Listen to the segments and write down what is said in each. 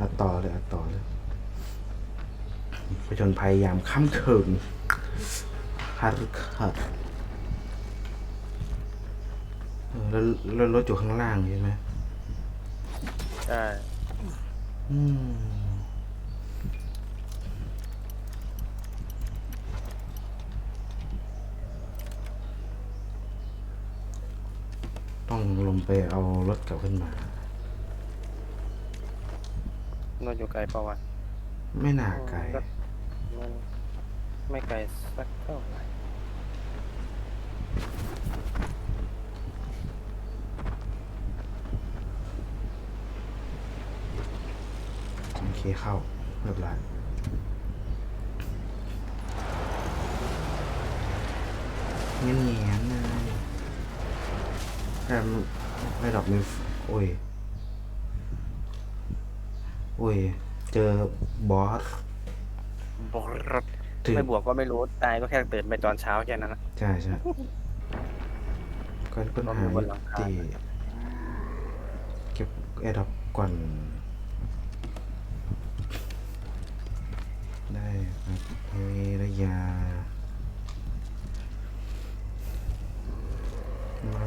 อัดต่อเลยอัดต่อเลยผจญภัยยามค่ำคืนฮัดฮัดเออแล้วแล้วรถอยู่ข้างล่างใช่ไหมใช่อืมต้องลงไปเอารถกลับขึ้นมา นอนอยู่ไกลเปล่าวะไม่น่าไกลก็มันไม่ไกลสักเท่าไหร่โอเคเข้าเรียบร้อยเงี้ยเงี้ยๆนะแต่ไม่ดอกมีโอ้ยโอ้ย เจอบอส บอรถถือไม่บวกก็ไม่รู้ ตายก็แค่ตื่นไปตอนเช้าแค่นั้นนะ ใช่ใช่ก็ค้นหาก็มีบนหลังคาตีเก็บแอร์ดรอปก่อน ได้ครับเฮระยามา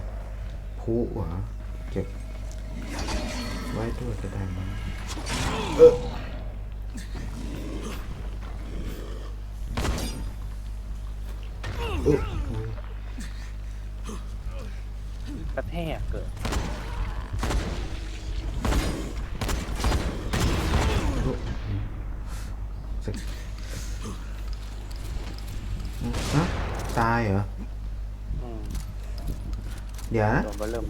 ผู้เหรอเก็บไว้ด้วยก็ได้มั้ง เออเออกระแทกเกิดฮะตายเหรอ อืมเดี๋ยวนะโดนมาเริ่ม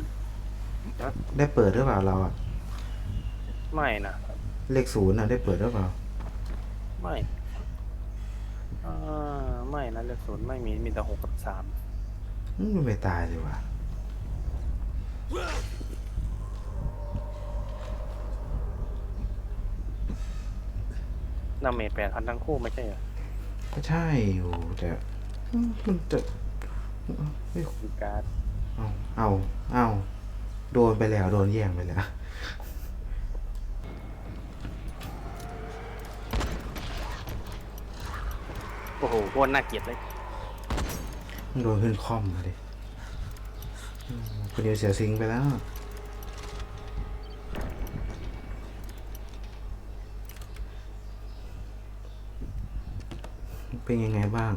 ได้เปิดหรือเปล่าเราอะ ไม่นะเลขศูนย์อะได้เปิดหรือเปล่า ไม่อ่าไม่นะเลขศูนย์ไม่มีมีแต่หกกับสามอืมไม่ตายเลยว่ะน้ำเมจแปดพันทั้งคู่ไม่ใช่เหรอก็ใช่อยู่แต่อืมมันจะเฮ้ยมีการ์ดเอาเอาเอาโดนไปแล้ว โดนแย่งไปแล้ว โอ้โหโคตรน่าเกลียดเลย โดนขึ้นคอมมาดิอืมคนเดียวเสียซิงค์ไปแล้ว เป็นยังไงบ้าง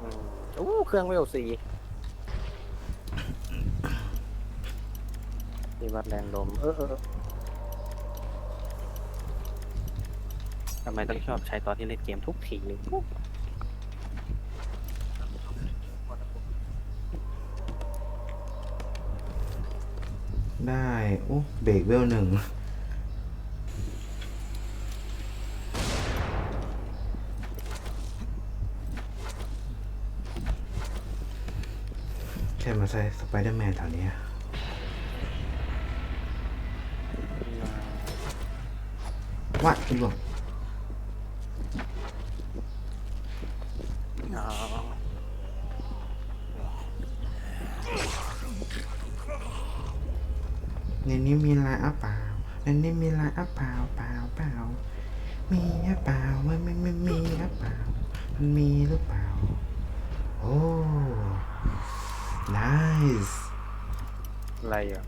อืมโอ้เครื่องเวลสี่ที่วัดแรงลม เออเออเออ ทำไมต้องชอบใช้ตอนที่เล่นเกมทุกทีเลยได้โอ้เบรกเวลหนึ่งแค่มาใส่สไปเดอร์แมนแถวเนี้ยว่าคุณหลวง นนี้มีลายอะเปล่าในนี้มีลายอะเปล่าเปล่าเปล่า มีอะเปล่าไม่ไม่ไม่มีอะเปล่า มันมีหรือเปล่า โอ้ nice อะไรอะ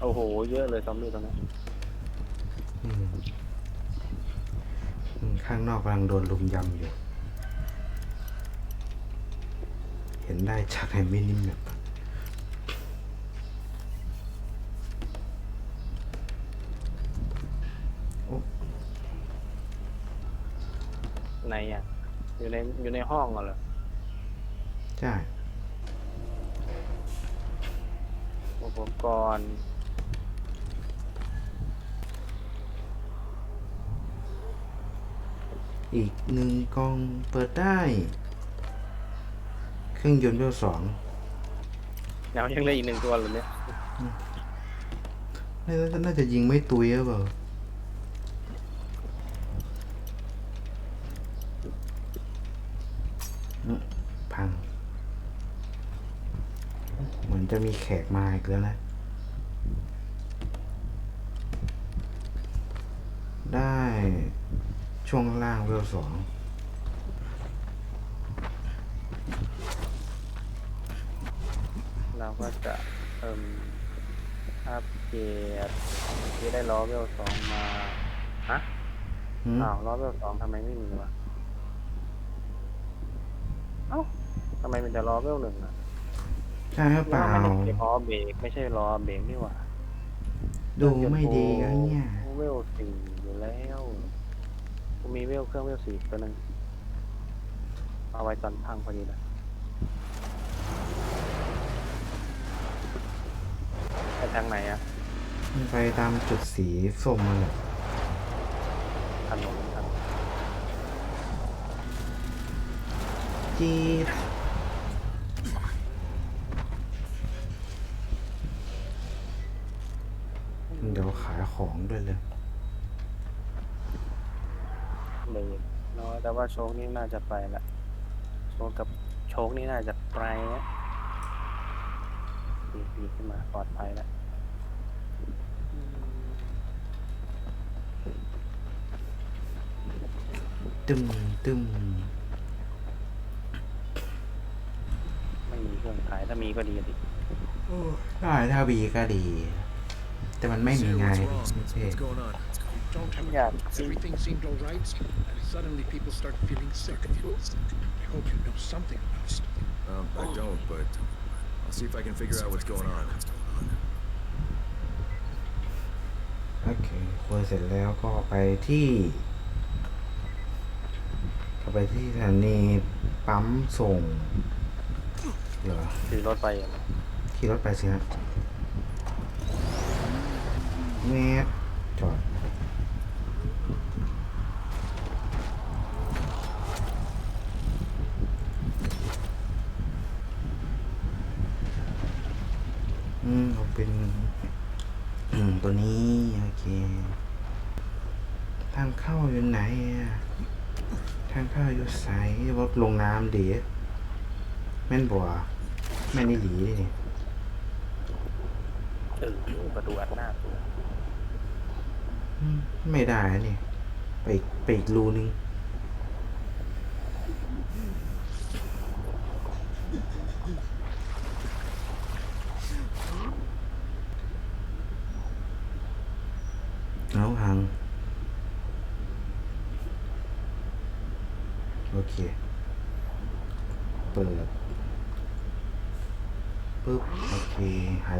โอ้โห เยอะเลยซอมบี้ตรงนี้อืมอืมข้างนอกกำลังโดนลุมยำอยู่ เห็นได้จากไอ้มินิแมปอะ อยู่ในอยู่ในห้องเหรอใช่ อุปกรณ์ อีกหนึ่งกล่องเปิดได้ เครื่องยนต์เวลสองแล้วยังเหลืออีกหนึ่งตัวเหรอเนี่ย น่าจะน่าจะยิงไม่ตุยหรือเปล่าอืมพัง เหมือน จะมีแขกมาอีกแล้วนะ ได้ช่วงล่างเวลสองเราก็จะเอิ่มอัปเกรดที่ได้ล้อเวลสองมาฮะหืมอ้าวล้อเวลสองทำไมไม่มีวะเอ้าทำไมมันจะล้อเวลหนึ่งอะ ใช่หรือเปล่าไม่ใช่ล้อเบรกไม่ใช่ล้อเบรกนี่หว่าดูไม่ดีนะเนี่ยเวลสี่อยู่แล้วกูมีเวลเครื่องเวลสี่ตัวหนึ่งเอาไว้ตอนพังพอดีเลยไปทางไหนอะมันไปตามจุดสีส้มมาเลยถนนถนนจี๊ด โชคนี่น่าจะไปละโชคกับโชคนี่น่าจะไปนะปีปีขึ้นมาปลอดภัยแล้วอืมตึมตึมไม่มีเครื่องขายถ้ามีก็ดีดิได้ถ้าบีก็ดี แต่มันไม่มี Sir, ไง what's wrong? โอ What's, เค what's going on? Don't have Yeah. Everything seemed all right, and suddenly people start feeling sick. I hope you know something about it. Um, I don't, but I'll see if I can figure out what's going on. โอเคคุยเสร็จแล้วก็ไปที่ก็ไปที่สถานีปั๊มส่งเหรอขี่รถไปอย่างไรขี่รถไปสิฮะเมตรจอด อืมเอาเป็น อืมตัวนี้ โอเค ทางเข้าอยู่ไหนอะทางเข้าอยู่ไสรถ ลงน้ำเดีแม่นบัวแม่นอีหลีนี่เออประตูอัดหน้าตัวอืมไม่ได้อะนี่ ไปอีกไปอีกรูนึง เอาหัง โอเค เปิดปึ๊บ โอเค หาย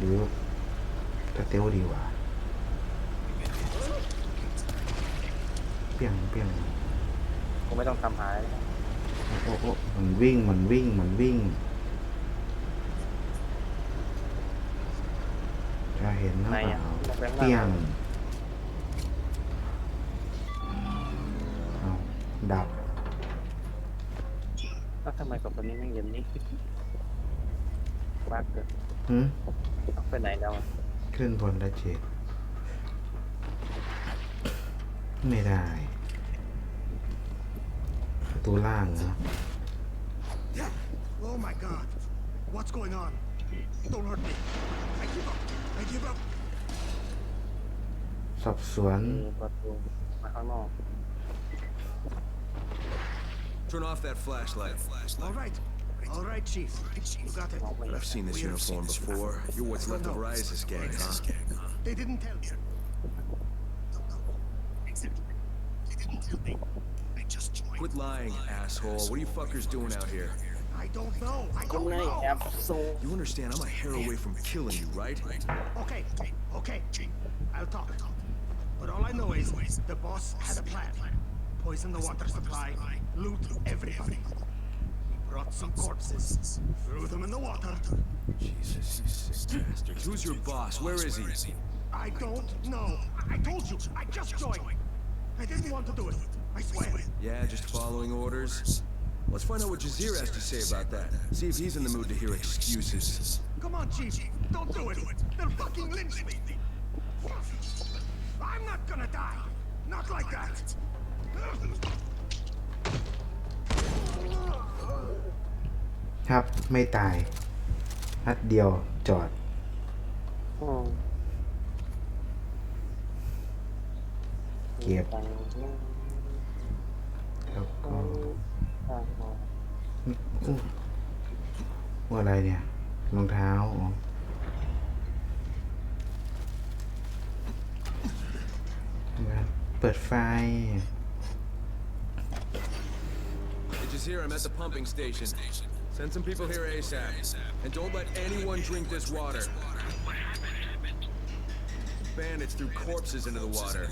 หรือจะเตี้ยวดีกว่าเปี้ยงเปี้ยงกูไม่ต้องทำหายโอ้โอ้มันวิ่งมันวิ่งมันวิ่งจะเห็นหรือในเปอะล่าลงแบงค์เปี้ยงล่างเอาดับแล้วทำไมกับคนนี้ไม่เย็นนี่รักเกินหืม เอาไปไหนแล้วอะขึ้นบนแล้วเจ็บไม่ได้ประตูล่างเหรอ Oh my god. What's going on? Don't hurt me. I give up. I give up. สอบสวนมีประตูมาข้างนอก Turn off that flashlight. All right. All right, Chief. You got it. I've seen this we uniform seen before. This You're what's left of Rise's gang, huh? They didn't tell me. They didn't tell me. I just joined. Quit lying, asshole. What are you fuckers doing out here? I don't know. I don't know. You understand? I'm a hair away from killing you, right? Okay, okay, okay. I'll talk. But all I know is the boss had a plan. Poison the water supply, loot everything. He brought some corpses, threw them in the water. Jesus, you sick bastard. Who's your boss? Where is he? I don't know. I told you. I just joined. I didn't want to do it. I swear. Yeah, just following orders. Let's find out what Jazir has to say about that. See if he's in the mood to hear excuses. Come on, Chief. Don't do it. They'll fucking lynch me. I'm not gonna die. Not like that. ครับไม่ตายนัดเดียวจอด อืมเก็บตังค์แล้วก็ตังค์มาอู้ว่าอะไรเนี่ยรองเท้าอ๋อเปิดไฟ Hey, Jazir, I'm at the pumping station. Send some people here ASAP. And don't let anyone drink this water. Bandits threw corpses into the water.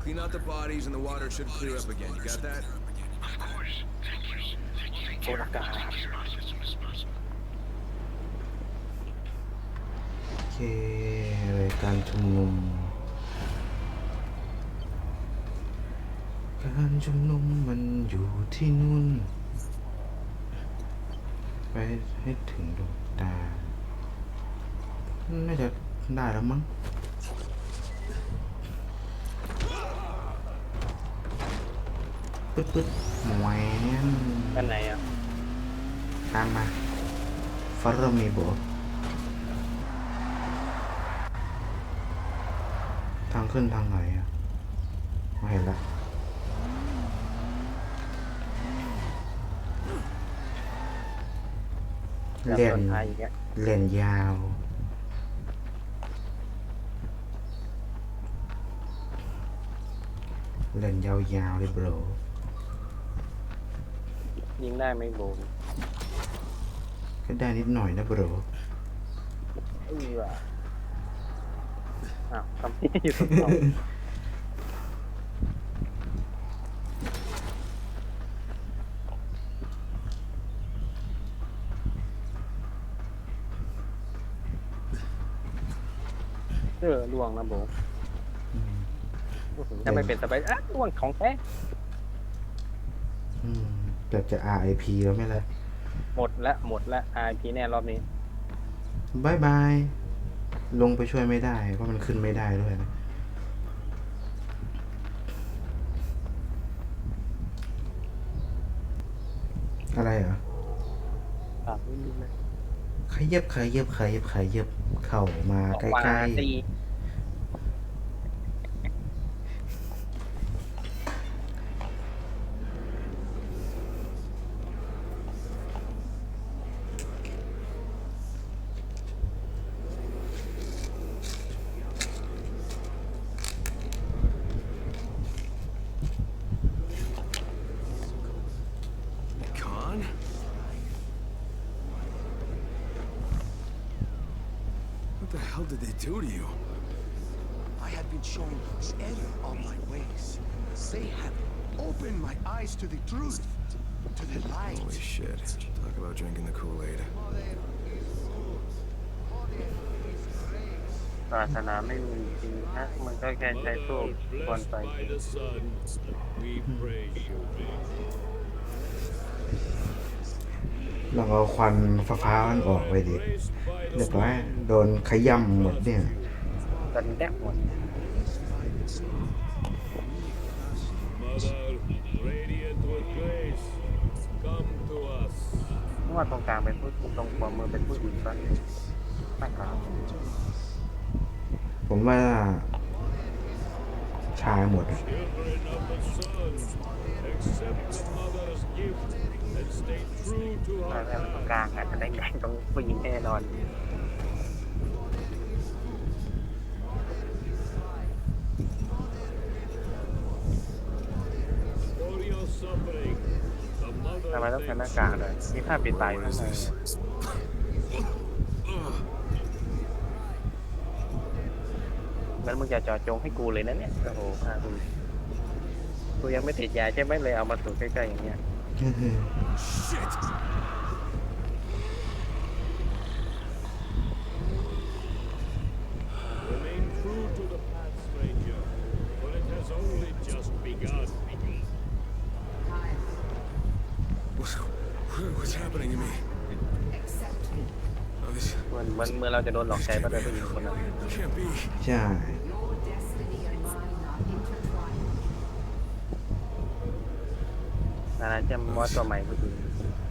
Clean out the bodies and the water should clear up again. You got that? โซลากา โอเครายการชุมนุม การชุมนุมมันอยู่ที่นู่น ไปให้ถึงดวงตา น่าจะได้แล้วมั้งปึ๊ดปึ๊ดแหวนด้านไหนอะตามมาฟอร์มีโบทางขึ้นทางไหนอะไม่เห็นละ แบบเล่โดนนไทยอีกแล้วเล่นยาว เล่นยาวๆเลย bro ยิงได้ไหมโบมก็ได้นิดหน่อยนะ bro เอออ้าวทำที่อยู่ตรงนั้น ออล่วงนะโบจะไม่เป็นสบายอะล่วงของแท้อืมเกือบจะ RIP แล้วไหม่ละหมดละหมดละ IP แน่รอบนี้บายบาย ลงไปช่วยไม่ได้ เพราะมันขึ้นไม่ได้ด้วยนะอะไรเหรอครับไม่มีนะขยับขยับขยับขยับเข้ามาใกวาล้ตี hell did they do to you? I had been shown error on my ways. They had opened my eyes to the truth, to the light. Holy shit. Talk about drinking the Kool-Aid. ศาสนาไม่มีจริงนะมันก็แค่ใช้ทูบควรไป by the sun, we praise you, Lord. ๆ ลองเอาควันฟ้าๆมันออกไปดิ Graced by เรีย the บร้อยโดนขย่ำหมดเนี่ยกันแดกหมด Mother, radiant with grace, come to us. เพราะว่าตรงกลางเป็นผู้ตรงขวามือเป็นผู้หญิงปะไม่ครับผมว่าชายหมดอะ Children of the sun, accept the mother's gift and stay true to ถ้าแล้วตรงกลางอาจจะได้แดงตรงผู้หญิงแน่นอนทำไมต้องใส่หน้ากากเลยมีผ้าปิดตายู่ What ข้าง is ใน this? งั้นมึงจะจอจงให้กูเลยนะเนี่ย โอ้โหพากูกูยังไม่ติดยาใช่ไหมเลยเอามาสูดใกล้ๆอย่างเงี้ย ก็คือ Remain true to the path, stranger, for it has only just begun. What's, what's happening to me? Accept me. Oh, this เหมือนเหมือนเหมื่อนเราจะโดนหลอกใช้ป่ะเดินผู้หญิงคนนั้น can't be. ใช่ นานาแจมว่าตัวใหม่ผู้หญิง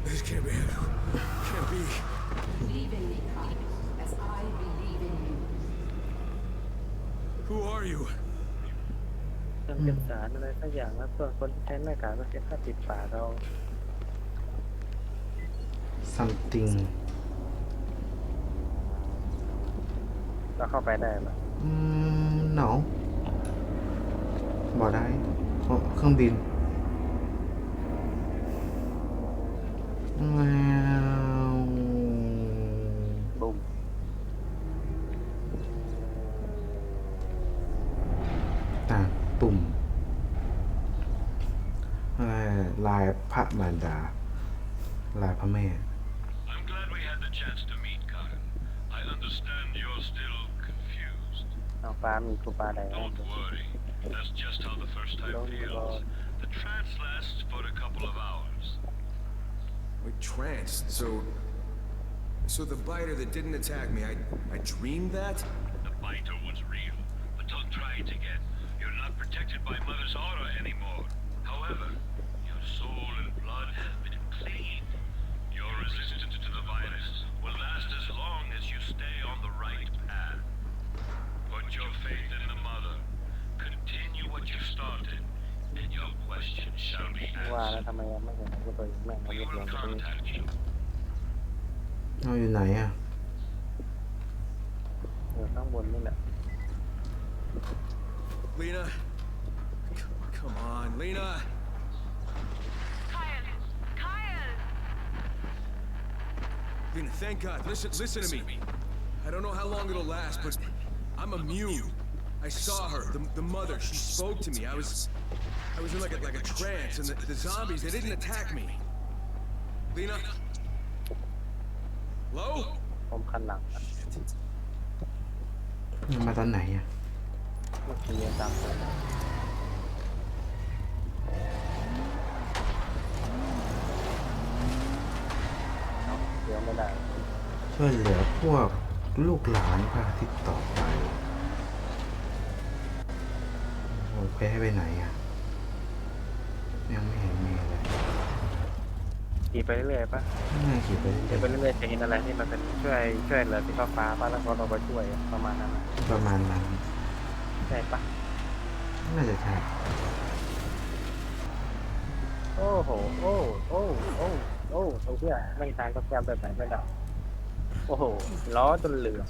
This can't be. Can't be. Who are you? เครื่องเป็นสารอะไรสักอย่างแล้วส่วนคนที่ใช้หน้ากากก็เสียค่าปิดปากเรา something เราเข้าไปได้ปะอืม no บอกได้เพราะเครื่องบินว้าว บุ้มอะปุ่มเอ่อลายพระมารดา ลายพระแม่ I'm glad we had the chance to meet, Karen. I understand you're still confused. เอาปลามีกูปลาใด Don't worry. That's just how the first time Don't feels. worry. The trance lasts for a couple of hours. Wait, trance. So. So the biter that didn't attack me, I I dreamed that? The biter was real, but don't try it again. You're not protected by Mother's aura anymore. However, your soul and blood have ว่าแล้ว answered. ทำไมยังไม่เห็นกูตัวแม่งมา We เรียก will เสียงตรงนี้ contact you. เอาอยู่ไหนอ่ะ อยู่ข้างบนนี่แหละ Lena? C- Come on, Lena! Kyle! Kyle! Lena, thank God. Listen, listen to me. I don't know how long it'll last, but I'm immune. I saw her, the, the mother. She spoke to me. I was, I was in like a, like a trance, and the, the zombies, they didn't attack me. Lena? Hello? ผมคันหลังมันมาตอนไหนอะ เมื่อกี้ยังตามคนเอาเดี๋ยวไม่ได้ช่วยเหลือพวกลูกหลานพระอาทิตย์ต่อไปโอ้ยไปให้ไปไหนอะ ยังไม่เห็นมีเลยขี่ไปเรื่อยๆปะน่าขี่ไปเดี๋ยวไปเรื่อยเรื่อยๆจะเห็นอะไรที่มันเป็นช่วยช่วยเหลือที่ฟ้าฟ้าๆปะแล้วก็เราไปช่วยอะประมาณนั้นนะๆประมาณนั้นใช่ปะน่าจะใช่โอ้โหโอ้โอ้โอ้โอ้ไอ้เหี้ยแม่งทางก็แก้มแบบไหนไม่ได้โอ้โหล้อจนเหลือง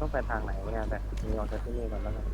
ต้องไปทางไหนเนี่ยแต่มีออกจากที่นี่ก่อนแล้วกัน